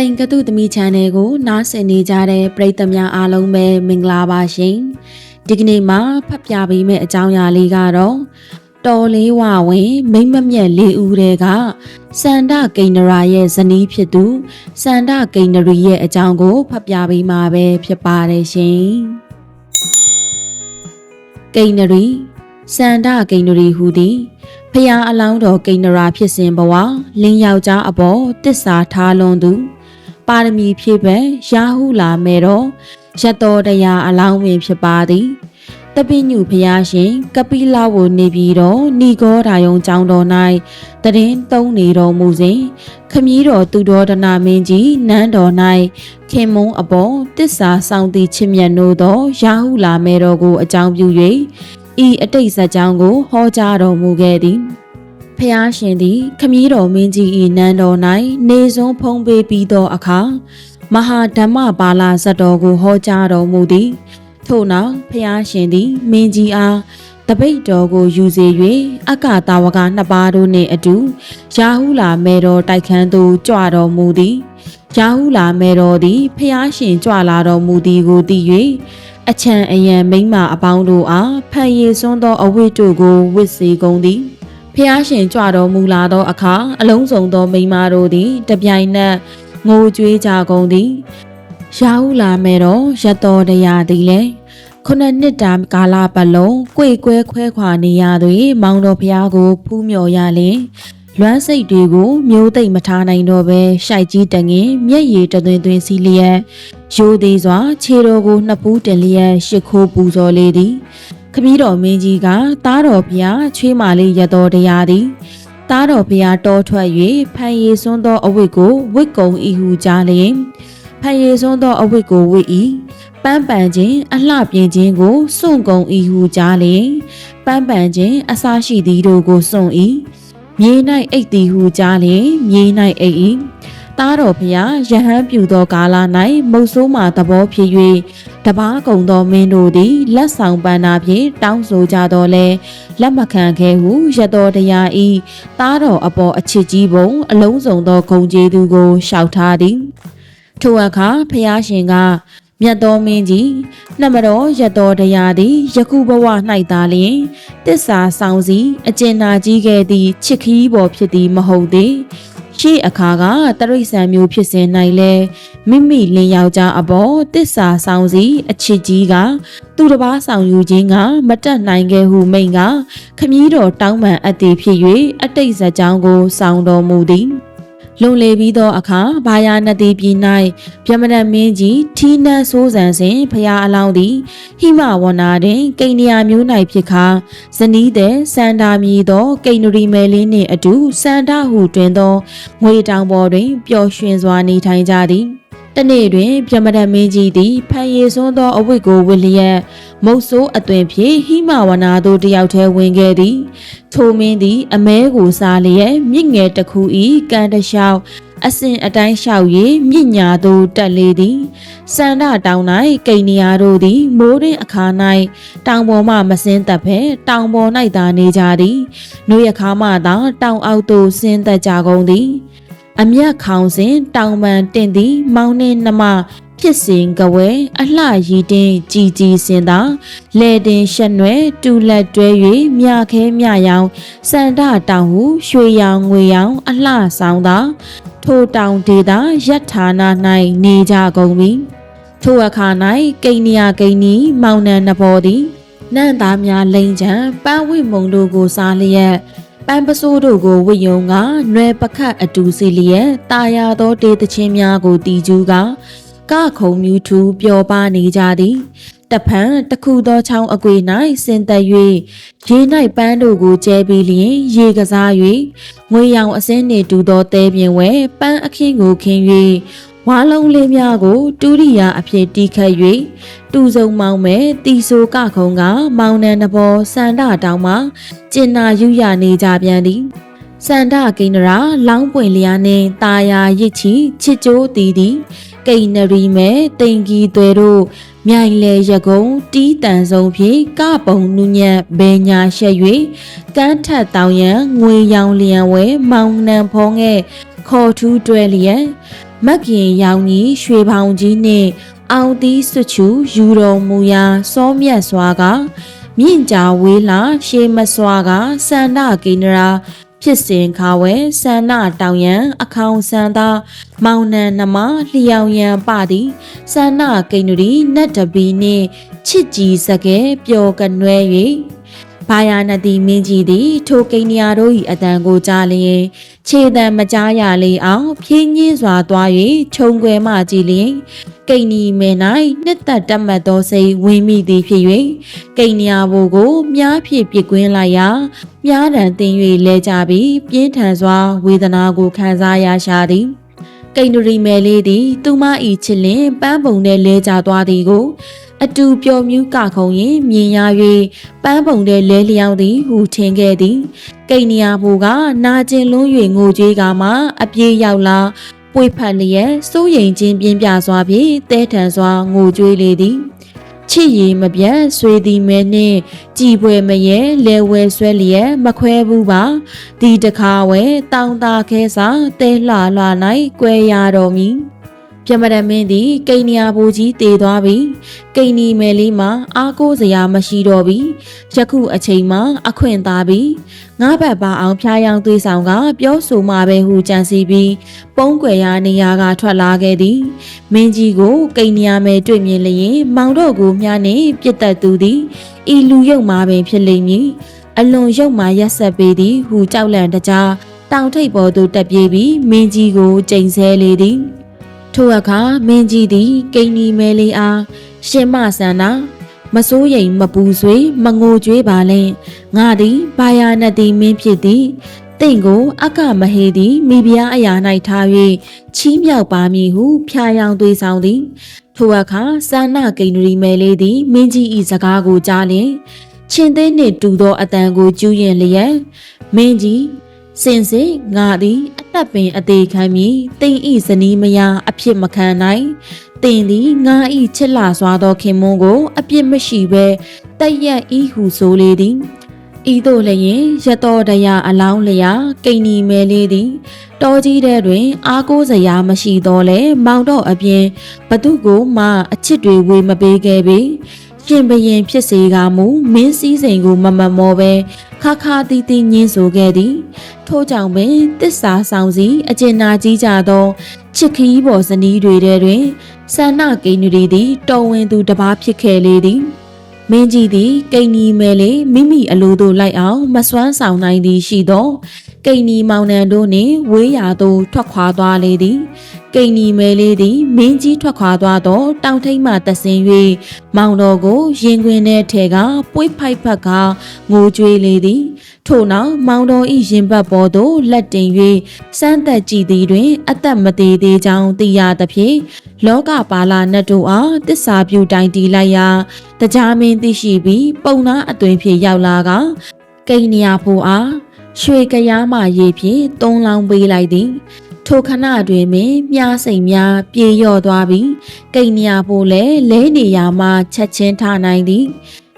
တိန်ကတုသမီချန်နယ်ကိုနားဆင်နေကြတဲ့ပရိသတ်များအားလုံးပဲမင်္ဂလာပါရှင်ဒီကနေ့မှာဖတ်ပြပေးမယ့်အကြောင်းအရာလေးကတော့တော်လေးဝဝင်မိမ့်မမြက်လေးဦးတဲ့ကစန္ဒကိန္နရာရဲ့ဇနီးဖြစ်သူစန္ဒကိန္နရီရဲ့အကြောင်းကိုဖတ်ပြပေးမှာပဲဖြစ်ပါတယ်ရှင်ကိန္နရီစန္ဒကိန္နရီဟူသည်ဖျားအလောင်းတော်ကိန္နရာဖြစ်စဉ်ဘဝလင်းယောက်ျားအပေါ်တစ္ဆာထားလွန်သူ ပါရမီဖြည့်ပဲရာဟုလာမဲ့တော့ရတော်တရားအလောင်းဝင်ဖြစ်ပါသည်တပိညုဖျားရှင်ကပိလဝနေပြီးတော့ဏီကောဓာယုံကျောင်းတော်၌တရင်သုံးနေတော်မူစဉ်ခမည်းတော်သူတော်ဒနာမင်းကြီးနန်းတော်၌ခင်မုံအပေါ်တစ္ဆာဆောင်သည်ချစ်မြတ်နိုးသောရာဟုလာမဲ့တော်ကိုအကြောင်းပြု၍ဤအတိတ်ဇာကြောင်းကိုဟောကြားတော်မူခဲ့သည် ဖျားရှင်သည် ခမည်းတော်မင်းကြီး၏နန်းတော်၌နေစွန်းဖုံးပေးပြီးသောအခါမဟာဓမ္မပါဠဇတ်တော်ကိုဟောကြားတော်မူသည် ထို့နောက်ဖျားရှင်သည် မင်းကြီးအားတပိတ်တော်ကိုယူစေ၍အက္ကတာဝကနှစ်ပါးတို့နှင့်အတူရာဟုလာမေတော်တိုက်ခန်းသို့ကြွတော်မူသည်ရာဟုလာမေတော်သည်ဖျားရှင်ကြွလာတော်မူသည်ကိုသိ၍အချံအယံမိမ့်မာအပေါင်းတို့အားဖန်ရည်စွန်းသောအဝိတ္တို့ကိုဝစ်စေကုန်သည် ဖျားရှင်ကြွတော်မူလာသောအခါအလုံးစုံသောမိန်းမတို့သည်တပြိုင်နက်ငိုကြွေးကြကုန်သည်ရာဟုလာမေတော်ရတော်တရားသည်လည်းခုနှစ်နှစ်တာကာလပတ်လုံးကြွေကွဲခွဲခွာနေရသွေမောင်တော်ဖျားကိုဖူးမြော်ရလင်လွမ်းစိတ်တွေကိုမျိုးသိမ့်မထားနိုင်တော့ပဲရှိုက်ကြီးတငင်မျက်ရည်တသွင်းသွင်းစီလျက်ရိုးသေးစွာခြေတော်ကိုနှစ်ဖူးတင်လျက်ရှ िख ိုးပူဇော်လေသည် ခမည်းတော်မင်းကြီးကသားတော်ဖျားချွေးမာလေးရတော်တရားသည်သားတော်ဖျားတောထွက်၍ဖန်ရည်စွန်းသောအဝိတ်ကိုဝိတ်ကုံဤဟုကြားလျင်ဖန်ရည်စွန်းသောအဝိတ်ကိုဝိတ်၏ပန်းပန်ခြင်းအလှပြင်ခြင်းကိုစွန့်ကုန်ဤဟုကြားလျင်ပန်းပန်ခြင်းအစရှိသည်တို့ကိုစွန့်၏မြေ၌အိတ်သည်ဟုကြားလျင်မြေ၌အိတ်၏ သားတော်ဖျားယဟန်ပြူသောကာလ၌မုတ်ဆိုးမှသဘောဖြစ်၍တပားကုံသောမင်းတို့သည်လက်ဆောင်ပန်းနာဖြင့်တောင်းဆိုကြတော်လဲလက်မခံခဲ့ဟုရတော်တရားဤသားတော်အပေါ်အချစ်ကြီးပုံအလုံးစုံသောဂုံကျေးသူကိုရှောက်ထားသည်ထိုအခါဖျားရှင်ကမြတ်တော်မင်းကြီးနှမတော်ရတော်တရားသည်ယခုဘဝ၌သာလျှင်တစ္ဆာဆောင်စီအကျဉ်းနာကြီးခဲ့သည့်ချစ်ခီးပေါ်ဖြစ်သည်မဟုတ်သေး ရှေ့အခါကတရိษံမျိုးဖြစ်စဉ်၌လဲမိမိလင်ယောက်ျားအပေါ်တစ္ဆာဆောင်စီအချစ်ကြီးကသူတစ်ပါးဆောင်ယူခြင်းကမတက်နိုင်ခဲ့ဟုမိန်ကခမည်းတော်တောင်းပန်အပ်သည်ဖြစ်၍အတိတ်ဇာကြောင်းကိုဆောင်တော်မူသည် လုံလေပြီးသောအခါဘာယာနတိပြည်၌ဗျမနမင်းကြီးထီးနှံဆိုးဆန်စဉ်ဖရာအလောင်းသည်ဟိမဝနာတွင်ကိန္နယာမျိုး၌ဖြစ်ခါဇနီးတဲ့စန္ဒာမြည်သောကိန္နရီမဲလင်းနှင့်အတူစန္ဒဟုတွင်သောငွေတောင်ပေါ်တွင်ပျော်ရွှင်စွာနေထိုင်ကြသည် တနေ့တွင်ပြမဒမင်းကြီးသည်ဖန်ရည်စွန်းသောအဝိတ်ကိုဝစ်လျက်မုတ်ဆိုးအသွင်ဖြင့်ဟိမဝနာသို့တယောက်တည်းဝင်ခဲ့သည်ထိုမင်းသည်အမဲကိုစားလျက်မြင့်ငယ်တစ်ခုဤကန်တလျှောက်အစဉ်အတိုင်းလျှောက်၍မြင့်ညာသို့တက်လေသည်စန္ဒတောင်၌ကိန်နီယာတို့သည် မိုးတွင်အခါ၌တောင်ပေါ်မှမစင်းသက်ဖဲတောင်ပေါ်၌သာနေကြသည်နှွေအခါမှသာတောင်အောက်သို့ဆင်းသက်ကြကုန်သည် အမျက်ခေါင်စဉ်တောင်ပန်တင်သည်မောင်းနှင်းနှမဖြစ်စဉ်ကဝဲအလှရည်တင်ကြည်ကြည်စင်သာလဲတင်ရှက်နွယ်တူလက်တွဲ၍မြခဲမြရောင်စန္ဒတောင်ဟုရွှေရောင်ငွေရောင်အလှဆောင်သာထိုတောင်ဒေတာယက်ဌာန၌နေကြကုန်ပြီထိုအခါ၌ကိန်းနီယာကိန်းနီမောင်နှံနှဘောသည်နန့်သားများလိန်ချံပန်းဝိမုံတို့ကိုစားလျက် ပန်းပစိုးတို့ကိုဝိယုံကနွယ်ပခတ်အတူစီလျက်တာယာသောတေးသချင်းများကိုတီကျူးကကခုံမြူထူပျော်ပါနေကြသည်တဖန်တခုသောချောင်းအကွေ၌ဆင်သက်၍ရေ၌ပန်းတို့ကိုကျဲပြီးလျင်ရေကစား၍ငွေရောင်အစင်းနှင့်တူသောတဲပြင်ဝဲပန်းအခင်းကိုခင်း၍ ဝါလုံးလေးများကိုတူရိယာအဖြစ်တီးခတ်၍တူစုံမောင်းမဲ့တီဆိုကခုံက မောင်နှံတဘောစန္ဒတောင်မှကျင်နာယူရနေကြပြန်သည်စန္ဒကိန္ဒရာလောင်းပွင့်လျာနှင့်ตาယာရစ်ချီချစ်ကြိုးတီးသည်ကိန္နရီမဲတိန်ကြီးသွဲတို့မြိုင်လေရကုံတီးတန်ဆုံးဖြင့်ကပုံနုညက်ဘေညာရှက်၍ကန်းထက်တောင်ရန်ငွေရောင်လျံဝဲမောင်နှံဖုံးငဲ့ခေါ်ထူးတွဲလျက် မက်ခင်ရောင်ကြီးရွှေပေါင်ကြီးနှင့်အောင်သီးစွချူယူတော်မူရာစောမြတ်စွာကမြင့်ကြဝေးလာရှေးမစွာကစန္ဒကိန္ဒရာဖြစ်စဉ်ခါဝဲဆန္ဒတောင်ရန်အခေါင်ဆန္ဒမောင်နံနမလျောင်ရန်ပသည်ဆန္ဒကိန္ဒရီနတ်တပီနှင့်ချစ်ကြည်စကဲပျော်ကနွဲ၍ ဘာယာနတိမင်းကြီးသည် ထိုကိန်းညာတို့၏အတန်ကိုကြားလျင်ခြေတံမကြားရလေအောင်ဖြင်းညင်းစွာသွား၍ခြုံခွဲမှကြည်လျင်ကိန်းနီမဲ၌နှစ်သက်တတ်မှတ်သောစိတ်ဝင်မိသည်ဖြစ်၍ကိန်းညာဘို့ကိုမြားဖြင့်ပြစ်ကွင်းလိုက်ရာမြားတံတင်၍လဲကြပြီးပြင်းထန်စွာဝေဒနာကိုခံစားရရှာသည်ကိန္ဒရီမဲလေးသည် သူမ၏ချစ်လင်ပန်းပုံနဲ့လဲကျသွားသည်ကို အတူပျော်မြူးကခုံရင်မြင်ရ၍ပန်းပုံတဲ့လဲလျောင်းသည်ဟူထင်ခဲ့သည်ကိန်းနီယာဘူကနာကျင်လွန်း၍ငိုကြွေးကမှအပြေးရောက်လာပွေဖက်လျက်စိုးရိမ်ခြင်းပြင်းပြစွာဖြင့်တဲထန်စွာငိုကြွေးလေသည်ချစ်ရည်မပြတ်ဆွေသည်မဲနှင့်ကြည်ပွဲမရဲလဲဝဲဆွဲလျက်မခွဲဘူးပါဒီတခါဝဲတောင်းတာခဲစာတဲလှလှ၌ကွဲရတော်မူ ပြမရမင်းသည်ကိန်းနီယာဘူကြီးတည်သွားပြီကိန်းနီမယ်လေးမှာအားကိုးစရာမရှိတော့ပြီယခုအချိန်မှာအခွင့်သားပြီငါးဘက်ပါအောင်ဖျားယောင်းသွေးဆောင်က ပြောဆိုမှပဲဟုကြံစီပြီးပုံးကွယ်ရာနေရာကထွက်လာခဲ့သည်မင်းကြီးကိုကိန်းနီယာမယ်တွေ့မြင်လျင်မောင်တော့ကိုမြားနေပြစ်တက်သူသည်ဤလူယုံမှာပင်ဖြစ်လိမ့်မည်အလွန်ယုံမှာရက်ဆက်ပေသည်ဟုကြောက်လန့်တကြားတောင်ထိပ်ပေါ်သို့တက်ပြေးပြီးမင်းကြီးကိုကြိမ်ဆဲလေသည် ထိုအခါမင်းကြီးသည်ကိန်းနီမဲလေးအားရှင်မဆန္ဒမစိုးရိမ်မပူဆွေးမငိုကြွေးပါလဲငါသည်ဘာယာနတိမင်းဖြစ်သည်တင့်ကိုအကမဟေသည်မိဖုရားအရာ၌ထား၍ချီးမြှောက်ပါမည်ဟုဖျားယောင်းသွေးဆောင်သည်ထိုအခါစာနာကိန္ဒရီမဲလေးသည်မင်းကြီး၏စကားကိုကြားလျင်ချင်းသေးနှင့်တူသောအတန်ကိုကျူးရင်လျက်မင်းကြီး စင်စစ်ငါသည်အသက်ပင်အသေးခံမည်တိမ်ဤဇနီးမယာအဖြစ်မခံနိုင်တင်သည်ငါဤချစ်လာစွာသောခင်မွန်းကို အပြစ်မရှိဘဲတက်ရက်ဤဟုဆိုလေသည်ဤသို့လျင်ရတော်တရာအလောင်းလျာကိန်းနီမဲလေးသည်တောကြီးတဲ့တွင် အားကိုးစရာမရှိတော့လဲမောင်တော့အပြင်ဘသူကိုမှအချစ်တွေဝေမပေးခဲ့ပေ ရှင်ဘရင်ဖြစ်စေကမူမင်းစည်းစိမ်ကိုမမမောပဲခါခါတီးတီးညင်းဆိုခဲ့သည်ထို့ကြောင့်ပင်တစ္ဆာဆောင်စီအကျဉ်းနာကြီးကြသောချစ်ခီးပေါ်ဇနီးတွေထဲတွင်ဆန္နကိန်းတွေသည်တော်ဝင်သူတစ်ပါးဖြစ်ခဲ့လေသည်မင်းကြီးသည်ကိန်းနီမဲလေမိမိအလိုသို့လိုက်အောင်မစွမ်းဆောင်နိုင်သည်ရှိသောကိန်းနီမောင်နှံတို့နှင့်ဝေးရာသို့ထွက်ခွာသွားလေသည် ကိန်းနီမဲလေးသည်မင်းကြီးထွက်ခွာသွားသောတောင်ထိပ်မှတက်ဆင်း၍မောင်တော်ကိုရင်ခွင်ထဲထဲကပွေးဖိုက်ဖက်ကငိုကြွေးလေသည်ထို့နောက်မောင်တော်၏ရင်ဘတ်ပေါ်သို့လက်တင်၍စမ်းသက်ကြည့်သည်တွင် အသက်မသေးသေးကြောင်းသိရသဖြင့်လောကပါလာနတ်တို့အားတစ္ဆာပြုတိုင်တီလိုက်ရာတကြားမင်းသိရှိပြီးပုံနာအသွင်ဖြင့်ရောက်လာကကိန်းနီယာဖိုအားရွှေကရားမရေဖြင့်သုံးလောင်းပေးလိုက်သည် ထိုခဏတွင်ပင်မြားစိမ်များပြေလျော့သွားပြီးကိန်းနီယာဖိုလည်းလဲနေရာမှချက်ချင်းထနိုင်သည်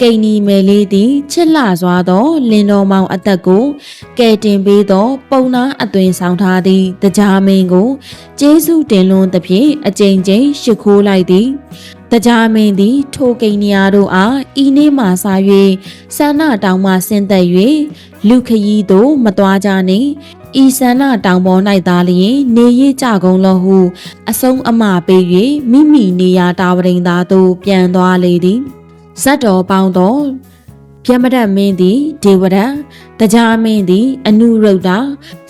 ကိန်းနီမယ်လေးသည်ချစ်လှစွာသောလင်းတော်မောင်အသက်ကိုကဲတင်ပေးသော ပုံနာအသွင်ဆောင်ထားသည့်တကြားမင်းကိုကျေးဇူးတင်လွန်းသဖြင့်အကြိမ်ကြိမ်ရှ िख ိုးလိုက်သည်တကြားမင်းသည်ထိုကိန်းနီယာတို့အားဤနေ့မှစ၍ဆန္ဒတောင်မှဆင်းသက်၍လူခရီးသို့မသွားကြနှင့် ဤဆန္ဒတောင်ပေါ်၌သာလျင် နေရကြကုန်လောဟု အဆုံးအမပေး၍မိမိနေရာတာဝရိန်သာသို့ပြန်သွားလေသည်ဇတ်တော်ပေါင်းသောပြမဒတ်မင်းသည်ဒေဝဒတ်တရားမင်းသည်အနုရုဒ္ဓ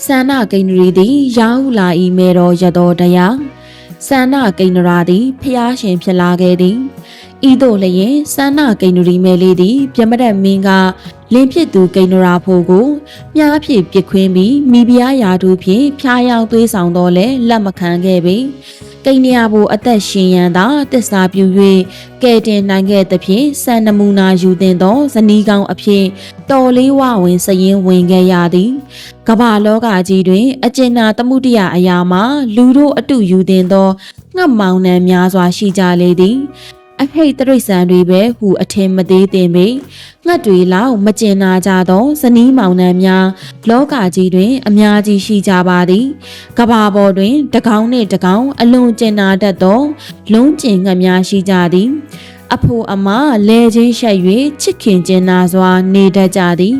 ဆန္ဒကိန္ဒရီသည်ရာဟုလာဤမေတော်ရတော်တရားဆန္ဒကိန္ဒရာသည်ဖျားရှင်ဖြစ်လာခဲ့သည်ဤသို့လျင်ဆန္ဒကိန္ဒရီမဲလေးသည်ပြမဒတ်မင်းက လင်းဖြစ်သူကိန္ဒရာဖို့ကိုမြားဖြစ်ပြစ်ခွင်းပြီးမိဖုရားယာတို့ဖြင့်ဖျားယောင်းသွေးဆောင်တော်လဲလက်မခံခဲ့ပေကိန်းနီယာဘူအသက်ရှင်ရန်သာတစ္ဆာပြု၍ကဲတင်နိုင်ခဲ့သဖြင့်စံနမူနာယူတင်သောဇနီးကောင်းအဖြစ်တော်လေးဝဝင်စရင်ဝင်ခဲ့ရသည်ကမ္ဘာလောကကြီးတွင် အကျဉ်းနာတမှုတရအရာမှာလူတို့အတုယူတင်သောငှက်မောင်နှံများစွာရှိကြလေသည် အဟိတ်တရိษံတွေပဲဟုအထင်မသေးသင်ပေငှက်တွေလောက်မကျင်နာကြသောဇနီးမောင်နှံများလောကကြီးတွင် အများကြီးရှိကြပါသည်ကဘာပေါ်တွင်တကောင်နှင့်တကောင်အလွန်ကျင်နာတတ်သော လုံးကျင်ငှက်များရှိကြသည်အဖိုအမလဲချင်းရှက်၍ချစ်ခင်ကျင်နာစွာ နေတတ်ကြသည်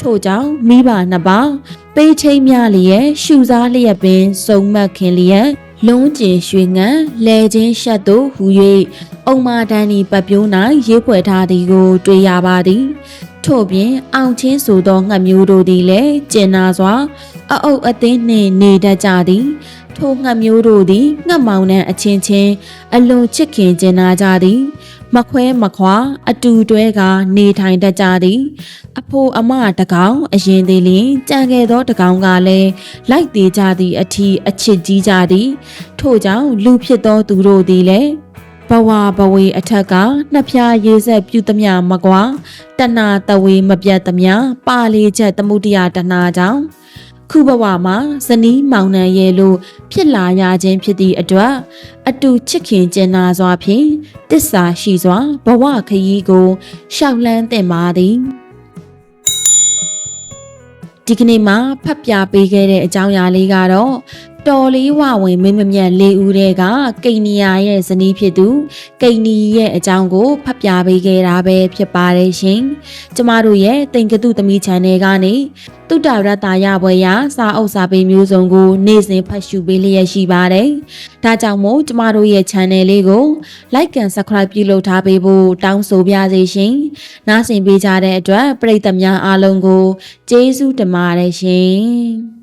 ထို့ကြောင့်မိဘနှစ်ပါးပေးချင်းများလျက်ရှူစားလျက်ပင်စုံမက်ခင်လျက် လုံးကျင်ရွှေငံလဲချင်းရှက်တို့ဟူ၍အုံမာတန်းဤပတ်ပြိုး၌ရေးဖွဲ့ထားသည်ကို တွေ့ရပါသည်ထို့ပြင်အောင်ချင်းဆိုသောငှက်မျိုးတို့သည်လည်းကျင်နာစွာ အအုပ်အသင်းနှင့်နေတတ်ကြသည် ထိုငှက်မျိုးတို့သည်ငှက်မောင်နှံအချင်းချင်းအလွန်ချစ်ခင်ကျင်နာကြသည် မခွဲမခွာ အတူတွဲကနေထိုင်တတ်ကြသည်အဖိုအမတကောင်အရင်သေးလျင်ကြံခဲ့သောတကောင်ကလည်းလိုက်သေးကြသည့်အထီးအချစ်ကြီးကြသည် ထို့ကြောင့်လူဖြစ်သောသူတို့သည်လည်းဘဝဘဝေအထက်ကနှစ်ဖြာရေးဆက်ပြုသမျှမကွာတဏတဝေမပြတ်သမျှပါလေချက်သမှုတရားတဏကြောင့် ခုဘဝမှာဇနီးမောင်နှံရဲ့လို့ဖြစ်လာရခြင်းဖြစ်သည့်အတွက်အတူချစ်ခင်ကျင်နာစွာဖြင့်တစ္ဆာရှိစွာဘဝခရီးကိုရှောက်လန်းသင့်ပါသည်ဒီကနေ့မှာဖတ်ပြပေးခဲ့တဲ့အကြောင်းအရာလေးကတော့တော်လေးဝဝင်မင်းမမြတ်လေးဦးတဲ့ကကိန်နီယာရဲ့ဇနီးဖြစ်သူကိန်နီရဲ့အကြောင်းကိုဖတ်ပြပေးခဲ့တာပဲဖြစ်ပါတယ်ရှင်။ကျမတို့ရဲ့တင်ကတုသမီး channel ကနေ တုတ္တရတ္တရပွဲရစာအုပ်စာပေမျိုးစုံကို နေ့စဉ်ဖတ်ရှုပေးလျက်ရှိပါတယ်။ဒါကြောင့်မို့ကျမတို့ရဲ့ channel လေးကို like and subscribe ပြုလုပ်ထားပေးဖို့တောင်းဆိုပါရစေရှင်။နားဆင်ပေးကြတဲ့အတွက်ပရိသတ်များအားလုံးကိုကျေးဇူးတင်ပါတယ်ရှင်။